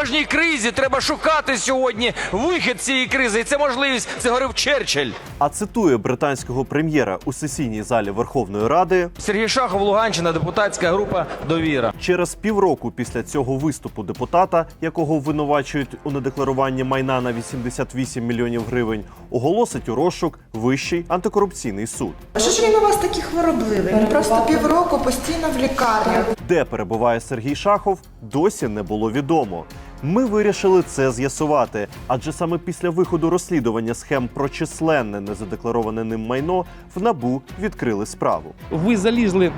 кожній кризі треба шукати сьогодні вихід цієї кризи. І це можливість. Це говорив Черчилль. А цитує британського прем'єра у сесійній залі Верховної Ради Сергій Шахов, Луганщина, депутатська група Довіра. Через півроку після цього виступу депутата, якого обвинувачують у недекларуванні майна на 88 мільйонів гривень, оголосить у розшук Вищий антикорупційний суд, А що ж він у вас такий хворобливий? Він просто півроку постійно в лікарні. де перебуває Сергій Шахов, досі не було відомо. Ми вирішили це з'ясувати, адже саме після виходу розслідування схем про численне незадеклароване ним майно в набу відкрили справу. ви залізли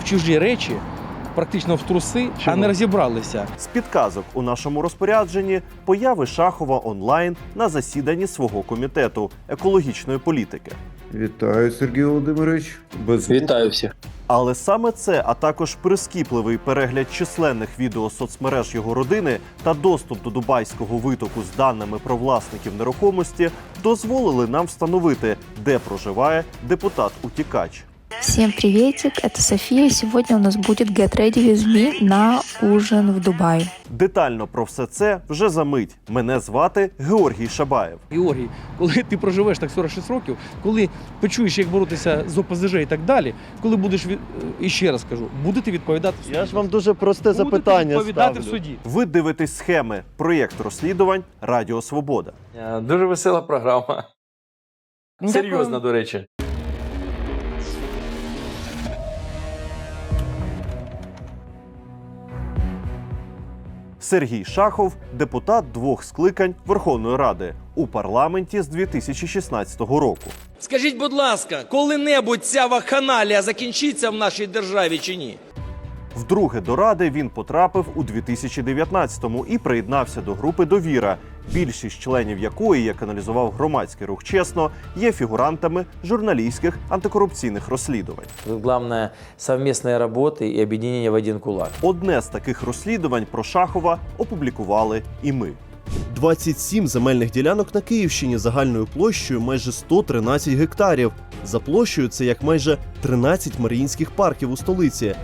в чужі речі, практично в труси, а не розібралися. З підказок у нашому розпорядженні появи Шахова онлайн на засіданні свого комітету екологічної політики. Вітаю, Сергій Володимирович. Без Вітаю всіх. Але саме це, а також прискіпливий перегляд численних відео соцмереж його родини та доступ до дубайського витоку з даними про власників нерухомості дозволили нам встановити, де проживає депутат-утікач. Всем приветик, это София. Сегодня у нас будет Get Ready With Me на ужин в Дубай. Детально про все це вже за мить. Мене звати Георгій Шабаєв. Георгій, коли ти проживеш так 46 років, коли почуєш, як боротися з ОПЗЖ і так далі, коли будеш від... і ще раз кажу, будете відповідати в суді. Я ж вам дуже просте Будете запитання відповідати ставлю. в суді. Ви дивитесь схеми проєкт розслідувань Радіо Свобода. Е, Дуже весела програма. Серйозна, до речі. Сергій Шахов, депутат двох скликань Верховної Ради у парламенті з 2016 року. Скажіть, будь ласка, коли-небудь ця вакханалія закінчиться в нашій державі чи ні? Вдруге до ради він потрапив у 2019-му і приєднався до групи Довіра, більшість членів якої, як аналізував громадський рух чесно, є фігурантами журналістських антикорупційних розслідувань. Тут главное совместная работа и объединение в один кулак. Одне з таких розслідувань про Шахова опублікували і ми. 27 земельних ділянок на Київщині загальною площею майже 113 гектарів. За площею це як майже 13 маріїнських парків у столиці.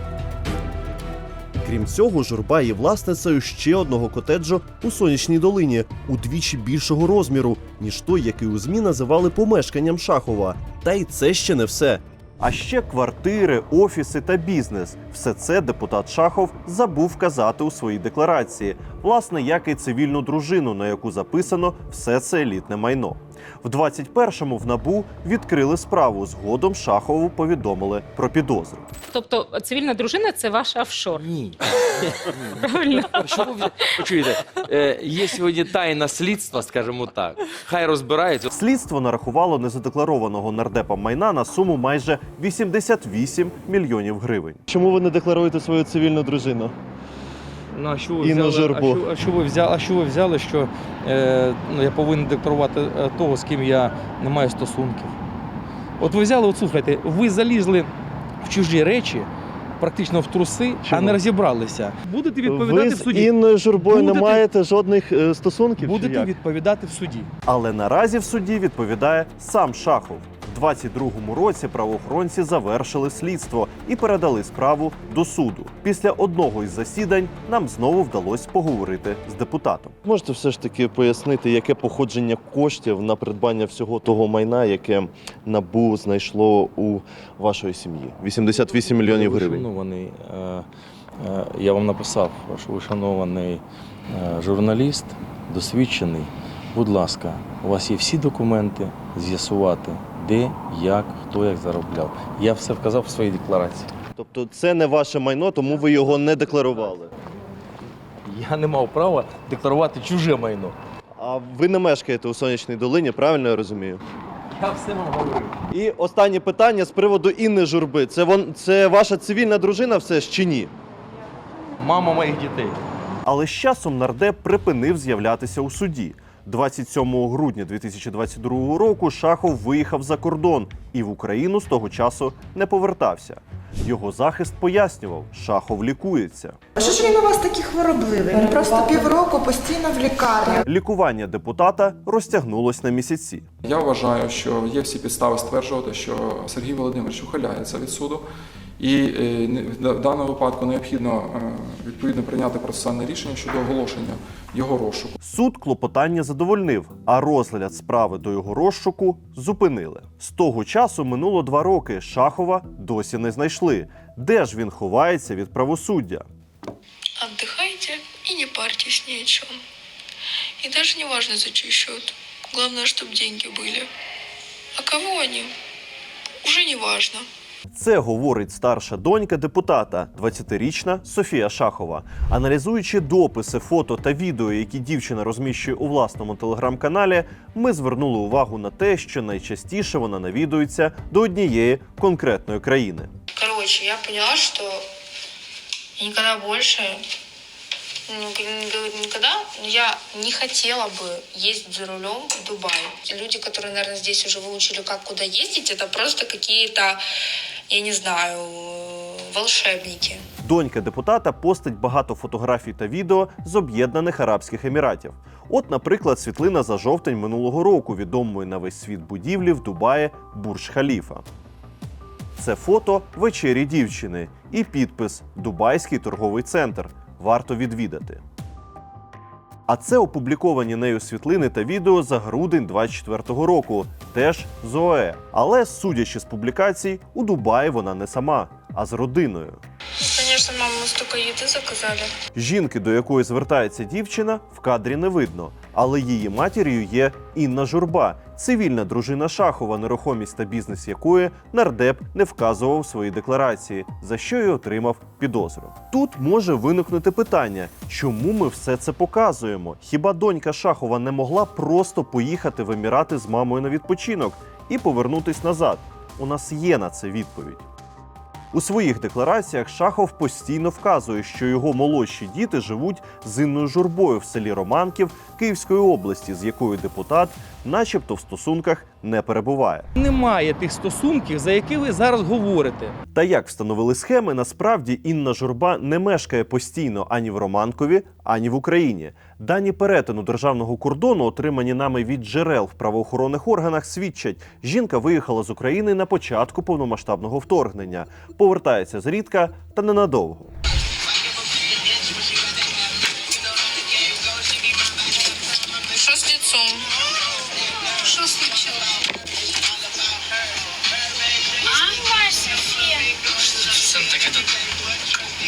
Крім цього, журба є власницею ще одного котеджу у сонячній долині, удвічі більшого розміру, ніж той, який у ЗМІ називали помешканням Шахова. Та й це ще не все. А ще квартири, офіси та бізнес. Все це депутат Шахов забув вказати у своїй декларації, власне, як і цивільну дружину, на яку записано все це елітне майно. В 21-му в набу відкрили справу. Згодом Шахову повідомили про підозру. Тобто цивільна дружина це ваш офшор. Ні. Правильно? Ви почуєте? Е, Є сьогодні тайна слідства, скажімо так. Хай розбираються. Слідство нарахувало незадекларованого нардепа майна на суму майже 88 мільйонів гривень. Чому ви не декларуєте свою цивільну дружину? Ну, а що ви Інну взяли, а що, а що ви взяли, а що ви взяли, що е, ну, я повинен декларувати е, того, з ким я не маю стосунків? От ви взяли, от слухайте, ви залізли в чужі речі, практично в труси, а не розібралися. Будете відповідати ви в з суді. Інною Журбою не маєте жодних е, стосунків? чи Будете як? відповідати в суді. Але наразі в суді відповідає сам Шахов. У 22-му році правоохоронці завершили слідство і передали справу до суду. Після одного із засідань нам знову вдалося поговорити з депутатом. Можете все ж таки пояснити, яке походження коштів на придбання всього того майна, яке набу знайшло у вашої сім'ї? 88 мільйонів гривень. Шанований, е, е, я вам написав, що ви шанований е, журналіст, досвідчений. Будь ласка, у вас є всі документи з'ясувати, де, як, хто як заробляв. Я все вказав в своїй декларації. Тобто це не ваше майно, тому ви його не декларували. Я не мав права декларувати чуже майно. А ви не мешкаєте у сонячній долині, правильно я розумію? Я все вам говорив. І останнє питання з приводу Інни Журби. Це вон це ваша цивільна дружина все ж чи ні? Мама моїх дітей. Але з часом нардеп припинив з'являтися у суді. 27 грудня 2022 року Шахов виїхав за кордон і в Україну з того часу не повертався. Його захист пояснював, Шахов лікується. А що ж він у вас такий хворобливий? Він просто півроку постійно в лікарні. Лікування депутата розтягнулось на місяці. Я вважаю, що є всі підстави стверджувати, що Сергій Володимирович ухиляється від суду І е, не- в даному випадку необхідно е, відповідно прийняти процесуальне рішення щодо оголошення його розшуку. Суд клопотання задовольнив, а розгляд справи до його розшуку зупинили. З того часу минуло два роки. Шахова досі не знайшли. Де ж він ховається від правосуддя? Отдыхайте и не парьтесь ни о чем. И даже не важно за чей счет. Главное, чтобы деньги были. А кого они? Уже не важно. Це говорить старша донька депутата, 20-річна Софія Шахова. Аналізуючи дописи, фото та відео, які дівчина розміщує у власному телеграм-каналі, ми звернули увагу на те, що найчастіше вона навідується до однієї конкретної країни. Короче, я поняла, что я никогда больше, ну, г- никогда я не хотела бы ездить за рулем в Дубай. Люди, которые, наверное, здесь уже выучили, как куда ездить, это просто какие-то, я не знаю, волшебники. Донька депутата постить багато фотографій та відео з Об'єднаних Арабських Еміратів. От, наприклад, світлина за жовтень минулого року відомої на весь світ будівлі в Дубаї Бурж Халіфа. Це фото вечері дівчини і підпис Дубайський торговий центр. Варто відвідати. А це опубліковані нею світлини та відео за грудень 24-го року, теж з ОЕ. Але, судячи з публікацій, у Дубаї вона не сама, а з родиною. Мама, мы столько еды заказали. Жінки, до якої звертається дівчина, в кадрі не видно, але її матір'ю є Інна Журба, цивільна дружина Шахова, нерухомість та бізнес якої нардеп не вказував в своїй декларації, за що й отримав підозру. Тут може виникнути питання, чому ми все це показуємо? Хіба донька Шахова не могла просто поїхати в Емірати з мамою на відпочинок і повернутись назад? У нас є на це відповідь. У своїх деклараціях Шахов постійно вказує, що його молодші діти живуть з Інною журбою в селі Романків Київської області, з якою депутат, начебто, в стосунках не перебуває. Немає тих стосунків, за які ви зараз говорите. Та як встановили схеми, насправді Інна Журба не мешкає постійно ані в Романкові, ані в Україні. Дані перетину державного кордону, отримані нами від джерел в правоохоронних органах, свідчать, жінка виїхала з України на початку повномасштабного вторгнення, повертається зрідка та ненадовго. Что с лицом? Что случилось? А, София. Сам так этот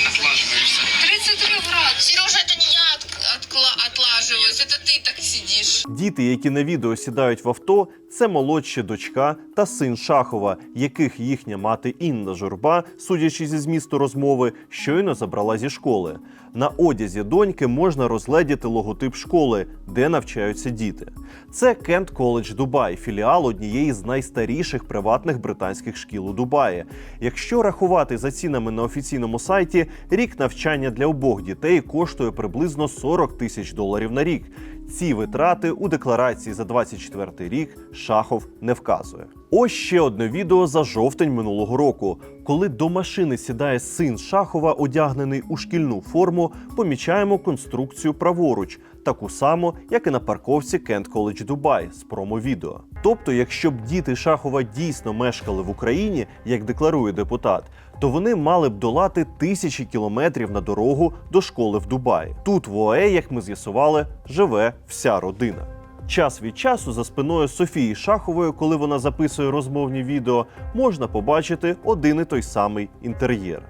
отлаживаешься. 33 градусов. Сережа, это не я от- откла- отлаживаюсь, это ты так сидишь. Діти, які на відео сідають в авто, це молодші дочка та син Шахова, яких їхня мати Інна Журба, судячи зі змісту розмови, щойно забрала зі школи. На одязі доньки можна розгледіти логотип школи, де навчаються діти. Це Кент Коледж Дубай, філіал однієї з найстаріших приватних британських шкіл у Дубаї. Якщо рахувати за цінами на офіційному сайті, рік навчання для обох дітей коштує приблизно 40 тисяч доларів на рік. Ці витрати у декларації за 24 рік Шахов не вказує. Ось ще одне відео за жовтень минулого року. Коли до машини сідає син Шахова, одягнений у шкільну форму, помічаємо конструкцію праворуч, таку саму, як і на парковці Кент Коледж Дубай з промо-відео. Тобто, якщо б діти Шахова дійсно мешкали в Україні, як декларує депутат, то вони мали б долати тисячі кілометрів на дорогу до школи в Дубаї. Тут в ОАЕ, як ми з'ясували, живе вся родина. Час від часу за спиною Софії Шахової, коли вона записує розмовні відео, можна побачити один і той самий інтер'єр: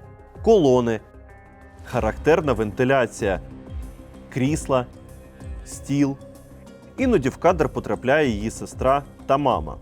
колони, характерна вентиляція, крісла, стіл. Іноді в кадр потрапляє її сестра та мама.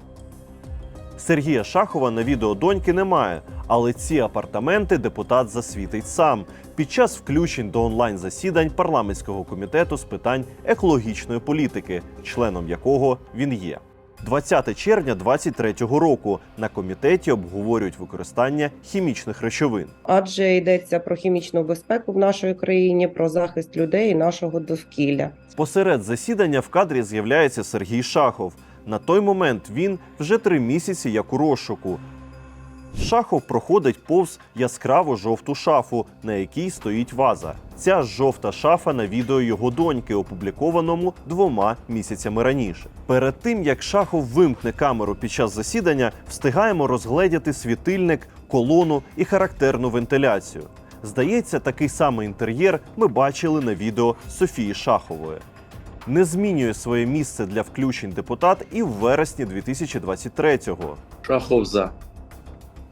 Сергія Шахова на відео доньки немає, але ці апартаменти депутат засвітить сам під час включень до онлайн-засідань парламентського комітету з питань екологічної політики, членом якого він є. 20 червня 2023 року на комітеті обговорюють використання хімічних речовин. адже йдеться про хімічну безпеку в нашій країні, про захист людей і нашого довкілля. Посеред засідання в кадрі з'являється Сергій Шахов. На той момент він вже три місяці як у розшуку. Шахов проходить повз яскраво жовту шафу, на якій стоїть ваза. Ця жовта шафа на відео його доньки, опублікованому двома місяцями раніше. Перед тим як Шахов вимкне камеру під час засідання, встигаємо розгледіти світильник, колону і характерну вентиляцію. Zдається, такий самий інтер'єр ми бачили на відео Софії Шахової. Не змінює своє місце для включень депутат і в вересні 2023-го, Шахов за.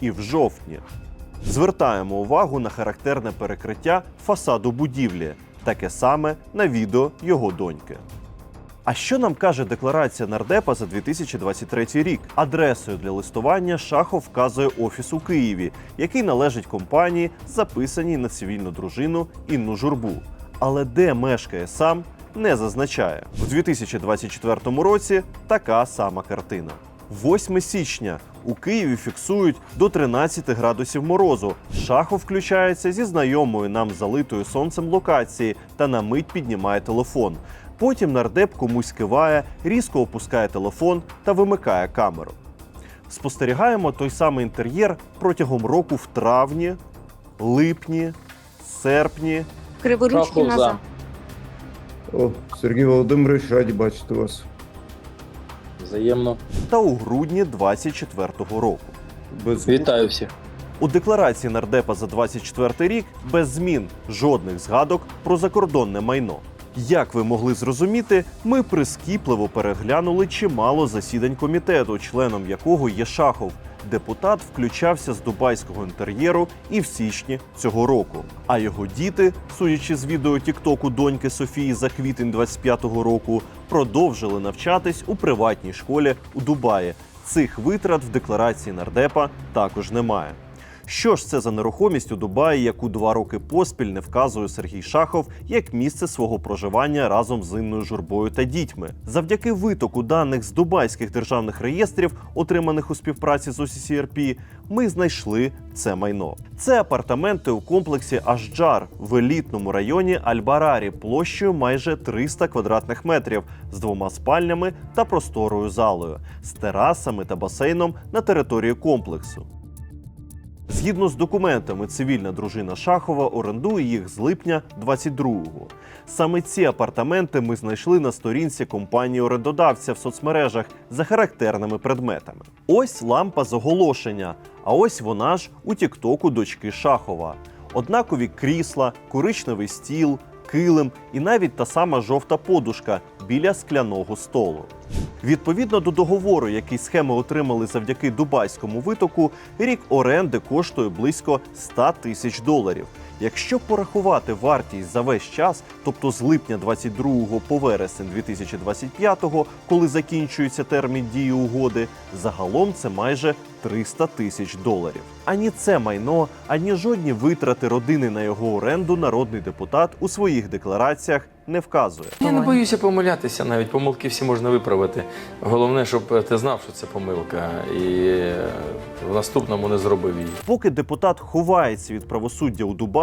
І в жовтні. Звертаємо увагу на характерне перекриття фасаду будівлі, таке саме на відео його доньки. А що нам каже декларація нардепа за 2023 рік? Адресою для листування Шахов вказує офіс у Києві, який належить компанії, записаній на цивільну дружину Інну Журбу. Але де мешкає сам, не зазначає. У 2024 році така сама картина. 8 січня у Києві фіксують до 13 градусів морозу. Шахов включається зі знайомою нам залитою сонцем локації та на мить піднімає телефон. Потім нардеп комусь киває, різко опускає телефон та вимикає камеру. Спостерігаємо той самий інтер'єр протягом року в травні, липні, серпні, Криворучки назад. О, Сергій Володимирович, раді бачити вас. Взаємно. та у грудні 2024 року. Без Вітаю всіх. У декларації нардепа за 24 рік без змін жодних згадок про закордонне майно. Як ви могли зрозуміти, ми прискіпливо переглянули чимало засідань комітету, членом якого є Шахов. Депутат включався з дубайського інтер'єру і в січні цього року. А його діти, судячи з відео Тіктоку доньки Софії за квітень 25-го року, продовжили навчатись у приватній школі у Дубаї. Цих витрат в декларації нардепа також немає. Що ж це за нерухомість у Дубаї, яку два роки поспіль не вказує Сергій Шахов як місце свого проживання разом з Інною Журбою та дітьми? Завдяки витоку даних з дубайських державних реєстрів, отриманих у співпраці з OCCRP, ми знайшли це майно. Це апартаменти у комплексі Ашджар в елітному районі Аль-Барарі площею майже 300 квадратних метрів з двома спальнями та просторою залою, з терасами та басейном на території комплексу. Згідно з документами, цивільна дружина Шахова орендує їх з липня 22-го. Саме ці апартаменти ми знайшли на сторінці компанії орендодавця в соцмережах за характерними предметами. Ось лампа з оголошення, а ось вона ж у тіктоку дочки Шахова. Однакові крісла, коричневий стіл, килим і навіть та сама жовта подушка біля скляного столу. Відповідно до договору, який схеми отримали завдяки дубайському витоку, рік оренди коштує близько 100 тисяч доларів. Якщо порахувати вартість за весь час, тобто з липня 22 по вересень 2025, коли закінчується термін дії угоди, загалом це майже 300 тисяч доларів. Ані це майно, ані жодні витрати родини на його оренду народний депутат у своїх деклараціях не вказує. Я не боюся помилятися, навіть помилки всі можна виправити. Головне, щоб ти знав, що це помилка, і е, в наступному не зробив її. Поки депутат ховається від правосуддя у Дубаї,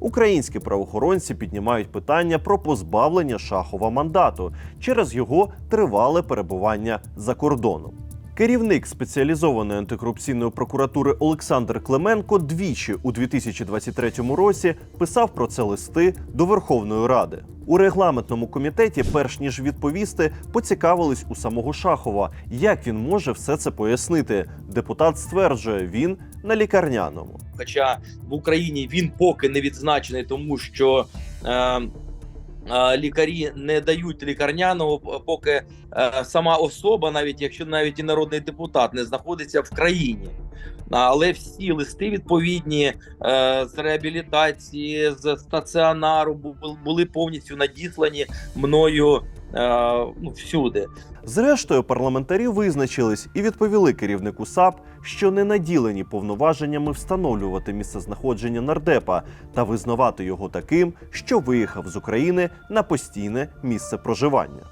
українські правоохоронці піднімають питання про позбавлення Шахова мандату через його тривале перебування за кордоном. Керівник спеціалізованої антикорупційної прокуратури Олександр Клименко двічі у 2023 році писав про це листи до Верховної Ради. У регламентному комітеті, перш ніж відповісти, поцікавились у самого Шахова, як він може все це пояснити. Депутат стверджує, він на лікарняному. Хоча в Україні він поки не відзначений, тому що е, е, лікарі не дають лікарняного, поки е, сама особа, навіть якщо навіть і народний депутат, не знаходиться в країні. Але всі листи відповідні е, з реабілітації, з стаціонару були повністю надіслані мною ну, всюди. Зрештою, парламентарі визначились і відповіли керівнику САП, що не наділені повноваженнями встановлювати місцезнаходження нардепа та визнавати його таким, що виїхав з України на постійне місце проживання.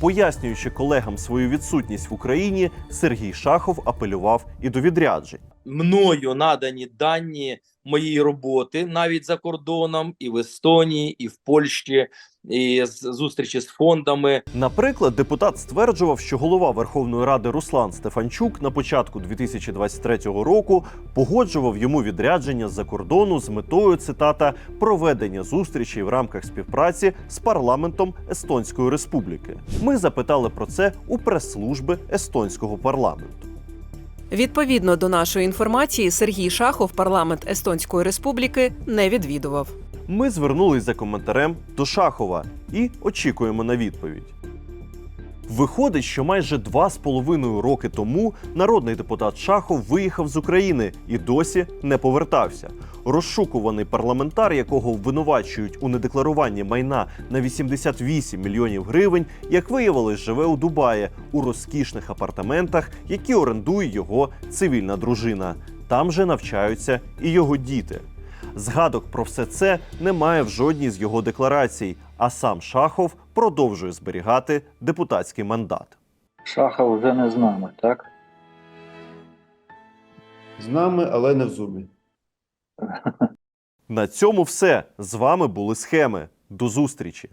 Пояснюючи колегам свою відсутність в Україні, Сергій Шахов апелював і до відряджень. мною надані дані моєї роботи навіть за кордоном, і в Естонії, і в Польщі, і з зустрічі з фондами. Наприклад, депутат стверджував, що голова Верховної Ради Руслан Стефанчук на початку 2023 року погоджував йому відрядження з-за кордону з метою цитата проведення зустрічей в рамках співпраці з парламентом Естонської Республіки. Ми запитали про це у прес-служби естонського парламенту. Відповідно до нашої інформації, Сергій Шахов парламент Естонської Республіки не відвідував. Ми звернулись за коментарем до Шахова і очікуємо на відповідь. Виходить, що майже два з половиною роки тому народний депутат Шахов виїхав з України і досі не повертався. Розшукуваний парламентар, якого обвинувачують у недекларуванні майна на 88 мільйонів гривень, як виявилось, живе у Дубаї у розкішних апартаментах, які орендує його цивільна дружина. Там же навчаються і його діти. Згадок про все це немає в жодній з його декларацій, а сам Шахов продовжує зберігати депутатський мандат. Шахов вже не з нами, так? З нами, але не в зумі. На цьому все. З вами були схеми. До зустрічі.